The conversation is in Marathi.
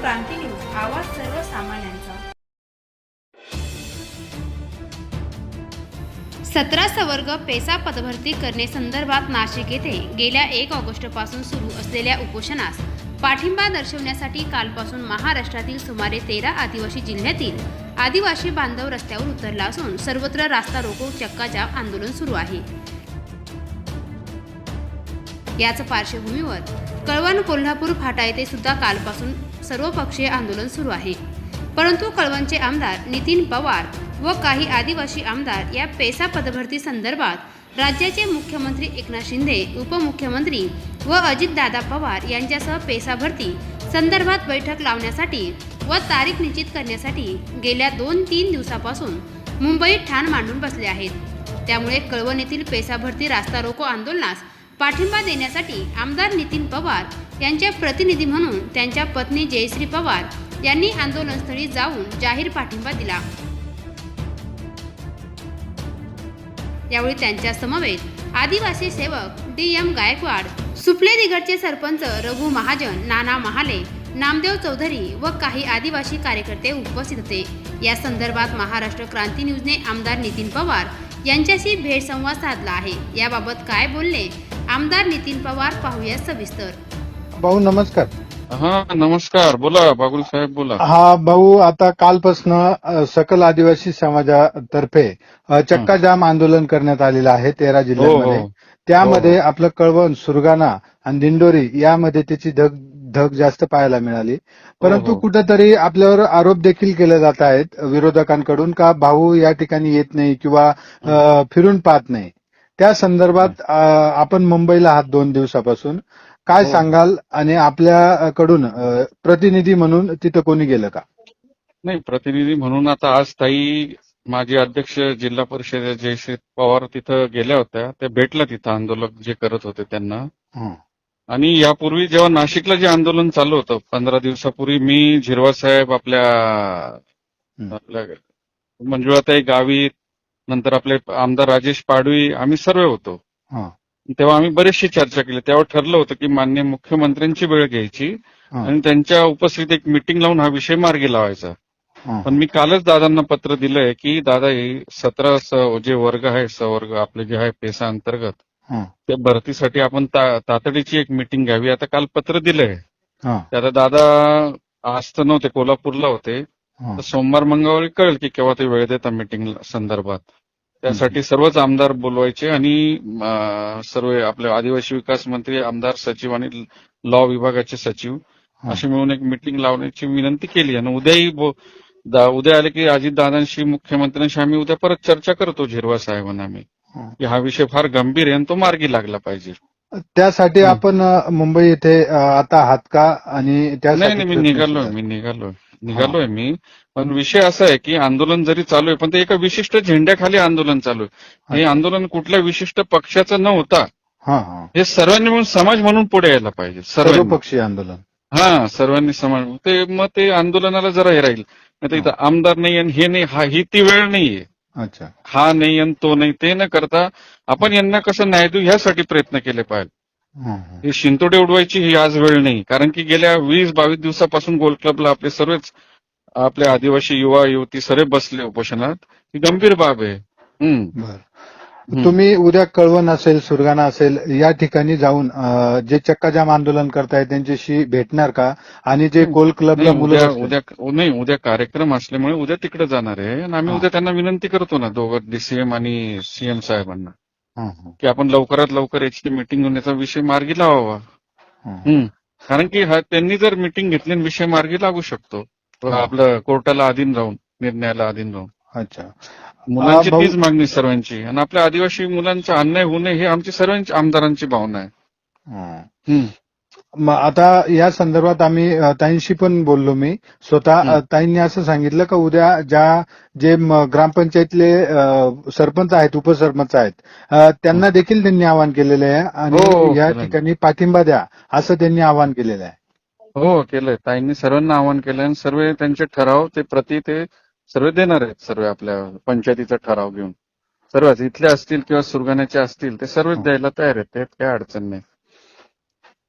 क्रांती न्यूज आवाज सर्वसामान्यांचा. सतरा सवर्ग पेसा पदभरती करणे संदर्भात नाशिक येथे गेल्या एक ऑगस्टपासून सुरू असलेल्या उपोषणास पाठिंबा दर्शवण्यासाठी कालपासून महाराष्ट्रातील सुमारे तेरा आदिवासी जिल्ह्यातील आदिवासी बांधव रस्त्यावर उतरला असून सर्वत्र रास्ता रोको चक्काजाम आंदोलन सुरू आहे. याच पार्श्वभूमीवर कळवण कोल्हापूर फाटा येथे सुद्धा कालपासून सर्वपक्षीय आंदोलन सुरू आहे. परंतु कळवणचे आमदार नितीन पवार व काही आदिवासी आमदार या पेसा पदभरती संदर्भात राज्याचे मुख्यमंत्री एकनाथ शिंदे उपमुख्यमंत्री व अजितदादा पवार यांच्यासह पेसा भरती संदर्भात बैठक लावण्यासाठी व तारीख निश्चित करण्यासाठी गेल्या दोन तीन दिवसापासून मुंबईत ठाण मांडून बसले आहेत. त्यामुळे कळवण येथील पेसा भरती रास्ता रोको आंदोलनास पाठिंबा देण्यासाठी आमदार नितीन पवार यांच्या प्रतिनिधी म्हणून त्यांच्या पत्नी जयश्री पवार यांनी आंदोलनस्थळी जाऊन जाहीर पाठिंबा दिला. यावेळी त्यांच्या समवेत आदिवासी सेवक डी एम गायकवाड सुपले दिगडचे सरपंच रघु महाजन नाना महाले नामदेव चौधरी व काही आदिवासी कार्यकर्ते उपस्थित होते. या संदर्भात महाराष्ट्र क्रांती न्यूजने आमदार नितीन पवार यांच्याशी भेट संवाद साधला आहे. याबाबत काय बोलले? आमदार नितीन पवार पाहूया सविस्तर. भाऊ नमस्कार. हा नमस्कार. बोला बागुल साहेब बोला. हा भाऊ आता कालपासनं सकल आदिवासी समाजातर्फे चक्का जाम आंदोलन करण्यात आलेलं आहे तेरा हो जिल्ह्यांमध्ये. हो. त्यामध्ये आपलं कळवण सुरगाणा आणि दिंडोरी यामध्ये त्याची धग धग जास्त पाहायला मिळाली. परंतु हो. कुठंतरी आपल्यावर आरोप देखील केले जात आहेत विरोधकांकडून का भाऊ या ठिकाणी येत नाही किंवा फिरून पाहत नाही? त्या संदर्भात आपण मुंबईला आहात दोन दिवसापासून काय हो. सांगाल आणि आपल्याकडून प्रतिनिधी म्हणून तिथं कोणी गेलं का नाही प्रतिनिधी म्हणून आता आज ताई माजी अध्यक्ष जिल्हा परिषद जयश्री पवार तिथं गेल्या होत्या त्या भेटल्या तिथं आंदोलक जे करत होते त्यांना हं. आणि यापूर्वी जेव्हा नाशिकला जे आंदोलन चालू होतं पंधरा दिवसापूर्वी मी झिरवा साहेब आपल्या. आपल्या मंजुळाताई गावित नंतर आपले आमदार राजेश पाडवी आम्ही सर्व होतो हं. तेव्हा आम्ही बरीचशी चर्चा केली तेव्हा ठरलं होतं की मान्य मुख्यमंत्र्यांची वेळ घ्यायची. आणि त्यांच्या उपस्थितीत एक मिटिंग लावून हा विषय मार्गी लावायचा. पण मी कालच दादांना पत्र दिलंय की दादा हे सतरा जे वर्ग आहे सवर्ग आपले जे आहे पेसा अंतर्गत. त्या भरतीसाठी आपण तातडीची एक मिटिंग घ्यावी आता काल पत्र दिलंय आता दादा आज तर नव्हते कोल्हापूरला होते. तर सोमवार मंगळवारी कळेल की केव्हा ते वेळ देतात मिटिंग संदर्भात त्यासाठी सर्वच आमदार बोलवायचे आणि सर्व आपले आदिवासी विकास मंत्री आमदार सचिव आणि लॉ विभागाचे सचिव. अशी मिळून एक मिटिंग लावण्याची विनंती केली आणि उद्याही उद्या आले की अजितदादांशी मुख्यमंत्र्यांशी आम्ही उद्या परत चर्चा करतो झिरवा साहेबांना आम्ही हं. की हा विषय फार गंभीर आहे आणि तो मार्गी लागला पाहिजे त्यासाठी. आपण मुंबई येथे आता आहात का आणि नाही मी आहात? मी निघालोय निघालोय मी. पण विषय असा आहे की आंदोलन जरी चालू आहे पण ते एका विशिष्ट झेंड्याखाली आंदोलन चालू आहे. हे. आंदोलन कुठल्या विशिष्ट पक्षाचं न होता हा. सर्वांनी म्हणून समाज म्हणून पुढे यायला पाहिजे सर्वांनी. सर्वपक्षीय आंदोलन. हा सर्वांनी समाज ते मग ते आंदोलनाला जरा हे राहील. इथं आमदार नाही आणि हे नाही हा ही ती वेळ नाहीये अच्छा. हा नाही आणि तो नाही ते न करता आपण यांना कसं न्याय देऊ ह्यासाठी प्रयत्न केले पाहिजे. हं, शिंतोडे उडवायची ही आज वेळ नाही. कारण की गेल्या वीस बावीस दिवसापासून गोल्ड क्लबला आपले सर्वच आपले आदिवासी युवा युवती सर्व बसले उपोषणात. ही गंभीर बाब आहे. तुम्ही उद्या कळवण असेल सुरगाणा असेल या ठिकाणी जाऊन जे चक्काजाम आंदोलन करताय त्यांच्याशी भेटणार का? आणि जे गोल क्लबला मुलं उद्या नाही उद्या कार्यक्रम असल्यामुळे उद्या तिकडे जाणार आहे. आणि आम्ही. उद्या त्यांना विनंती करतो ना दोघं डीसीएम आणि सीएम साहेबांना. की आपण लवकरात लवकर याची मिटिंग होण्याचा विषय मार्गी लावावा. कारण की त्यांनी जर मिटिंग घेतली विषय मार्गी लागू शकतो. आपलं कोर्टाला अधीन राहून निर्णयाला अधीन राहून अच्छा. मुलांची तीच मागणी सर्वांची. आणि आपल्या आदिवासी मुलांचा अन्याय होऊ नये हे आमची सर्वांची आमदारांची भावना आहे. हं. आता या संदर्भात आम्ही ताईंशी पण बोललो मी स्वतः हं. ताईंनी असं सांगितलं का उद्या ज्या जे ग्रामपंचायतले सरपंच आहेत उपसरपंच आहेत त्यांना देखील त्यांनी आवाहन केलेलं आहे हो, आणि या. ठिकाणी पाठिंबा द्या असं त्यांनी आवाहन केलेलं आहे हो केलंय ताईंनी सर्वांना आवाहन केलंय आणि सर्व त्यांचे ठराव ते प्रति ते सर्व देणार आहेत सर्व आपल्या पंचायतीचा ठराव घेऊन सर्वच इथले असतील किंवा सुरगाण्याचे असतील ते सर्वच हो. द्यायला तयार आहेत त्यात काही अडचण नाही